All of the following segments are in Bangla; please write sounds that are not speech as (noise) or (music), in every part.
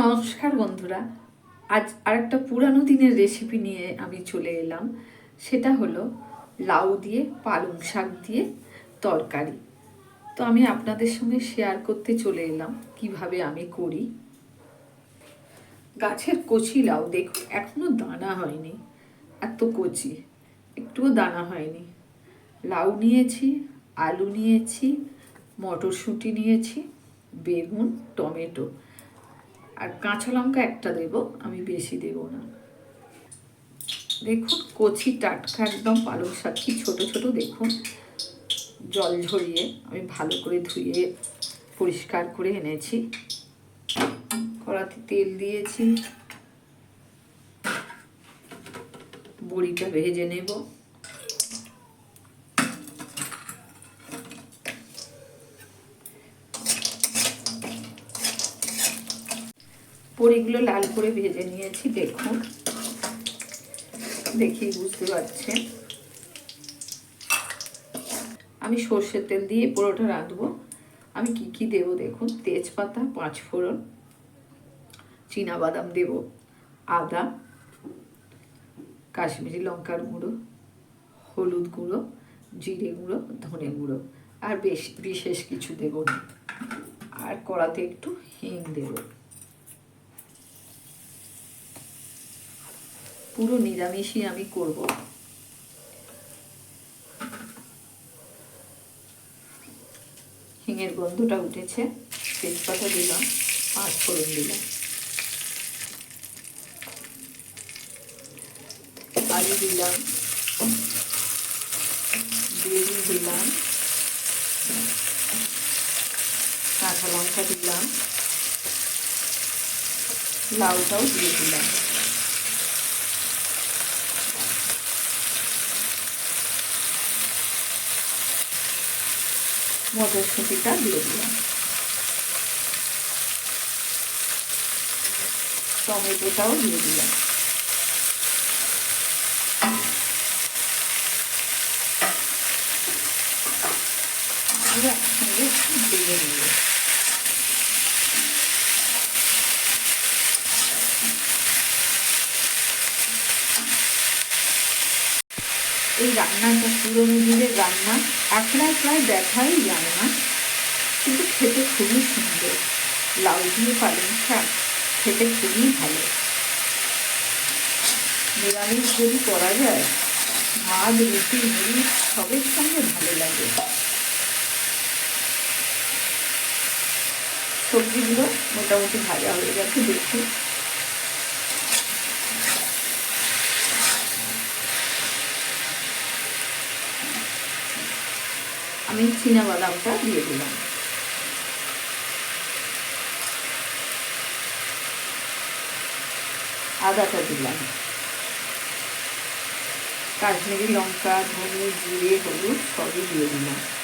নমস্কার বন্ধুরা। আজ আরেকটা পুরানো দিনের রেসিপি নিয়ে আমি চলে এলাম। সেটা হলো লাউ দিয়ে পালং শাক দিয়ে তরকারি। তো আমি আপনাদের সঙ্গে শেয়ার করতে চলে এলাম কীভাবে আমি করি। গাছের কচি লাউ, দেখুন, এখনও দানা হয়নি। এত কচি, একটুও দানা হয়নি। লাউ নিয়েছি, আলু নিয়েছি, মটরশুঁটি নিয়েছি, বেগুন, টমেটো। আর কাঁচা লঙ্কা একটা দেব, আমি বেশি দেব না। দেখুন, কচি টাটকা একদম পালং শাক, কি ছোটো ছোটো দেখুন। জল ঝরিয়ে আমি ভালো করে ধুয়ে পরিষ্কার করে এনেছি। কড়াতে তেল দিয়েছি। বড়িটা ভেজে নেব। বড়িগুলো লাল করে ভেজে নিয়েছি, দেখুন। দেখি বুঝতে পারছেন। আমি সর্ষের তেল দিয়ে পুরোটা রাঁধবো। আমি কি কি দেব দেখুন? তেজপাতা পাঁচ ফোড়ন বাদাম দেব, আদা, কাশ্মীরি লঙ্কার গুঁড়ো, হলুদ গুঁড়ো, জিরে গুঁড়ো, ধনে গুঁড়ো। আর বেশ, বিশেষ কিছু দেব না। আর কড়াতে একটু হিং দেব। পুরো নিরামিষই আমি করব। হিঙের গন্ধটা উঠেছে, তেজপাতা দিলাম পাঁচ ফোড়ন দিলাম। আলু দিলাম, বেগুন দিলাম, কাঁচা লঙ্কা দিলাম, লাউটাও দিয়ে দিলাম। মটরশুঁটিটা দিয়ে দিলাম। টমেটোটাও দিয়ে দিলাম। একসঙ্গে ভেজে এই রান্নাটা পুরোনো দিনের রান্না একলা প্রায় দেখাই যায় না। কিন্তু খেতে খুবই সুন্দর। লাউ দিয়ে পালং শাক খেতে খুবই ভালো। নিরামিষ যদি করা যায়, ভাত, রুটি, মুড়ি সবের সঙ্গে ভালো লাগে। সবজিগুলো মোটামুটি ভাজা হয়ে গেছে দেখুন আমি বাদামটা দিয়ে দিলাম। আদাটা দিলাম। কাশ্মীরি লঙ্কা ধনে জিরে হলুদ সবই দিয়ে দিলাম।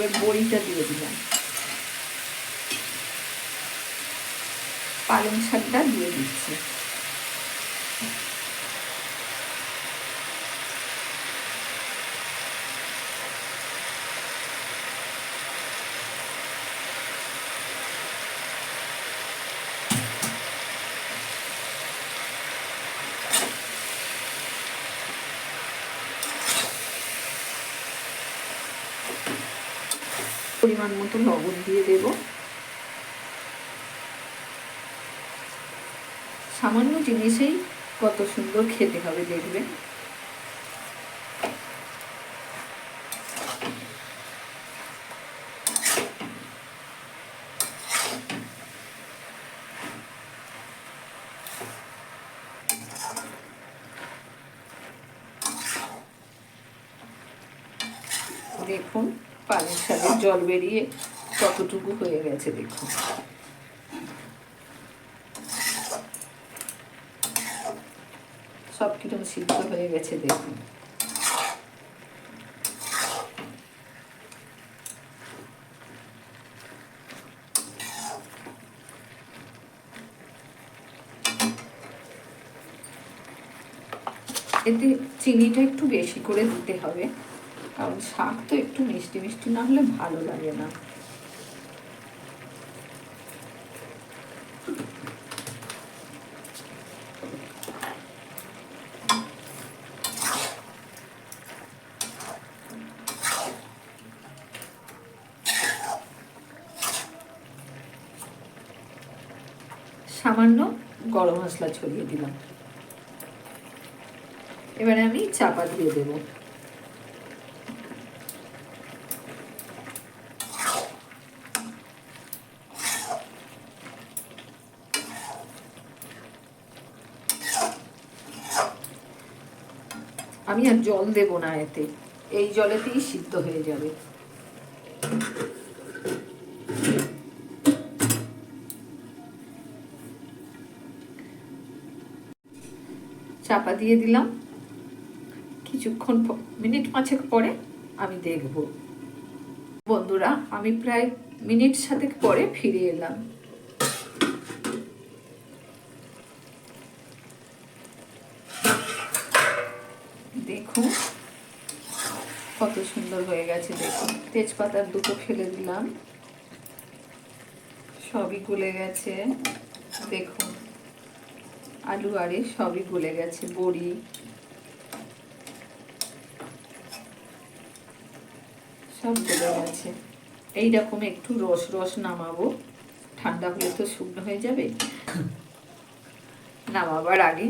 এবার বড়িটা দিয়ে দিলাম। পালং শাকটা দিয়ে দিচ্ছি। পরিমাণ মতো লবণ দিয়ে দেব। সামান্য জিনিসেই কত সুন্দর খেতে হবে দেখবেন। দেখুন পালং শাকের জল বেরিয়ে কতটুকু হয়ে গেছে, দেখুন। সব কীরকম সিদ্ধ হয়ে গেছে, দেখুন। এতে চিনিটা একটু বেশি করে দিতে হবে। কারণ শাক তো একটু মিষ্টি মিষ্টি না হলে ভালো লাগে না। সামান্য গরম মশলা ছড়িয়ে দিলাম। এবারে আমি চাপা দিয়ে দেব। আমি আর জল দেব না এতে। এই জলেতেই সিদ্ধ হয়ে যাবে। চাপা দিয়ে দিলাম। কিছুক্ষণ মিনিট পাঁচেক পরে আমি দেখব। বন্ধুরা, আমি প্রায় মিনিট সাতেক পরে ফিরে এলাম দেখুন কত সুন্দর হয়ে গেছে দেখুন। তেজপাতার দুটো ফেলে দিলাম। সবই গলে গেছে। দেখুন আলু আরে সবই গলে গেছে বড়ি। সব গলে গেছে। এইরকম একটু রস রস নামাবো। ঠান্ডা হলে তো শুকনো হয়ে যাবে। (laughs) নামাবার আগে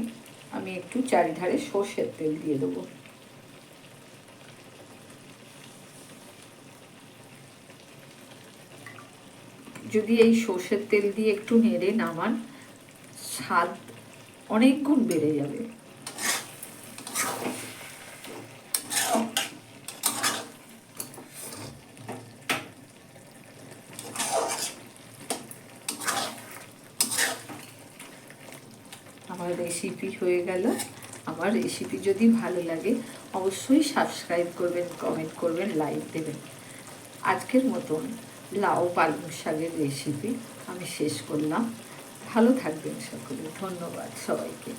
আমি একটু চারিধারে সর্ষের তেল দিয়ে দেবো। যদি এই সর্ষের তেল দিয়ে একটু নেড়ে নামান, স্বাদ অনেক গুণ বেড়ে যাবে। আমার রেসিপি হয়ে গেল। আমার রেসিপি যদি ভালো লাগে, অবশ্যই সাবস্ক্রাইব করবেন কমেন্ট করবেন লাইক দেবেন। আজকের মতন। লাউ পালং শাকের রেসিপি আমি শেষ করলাম। ভালো থাকবেন সকলে। ধন্যবাদ সবাইকে।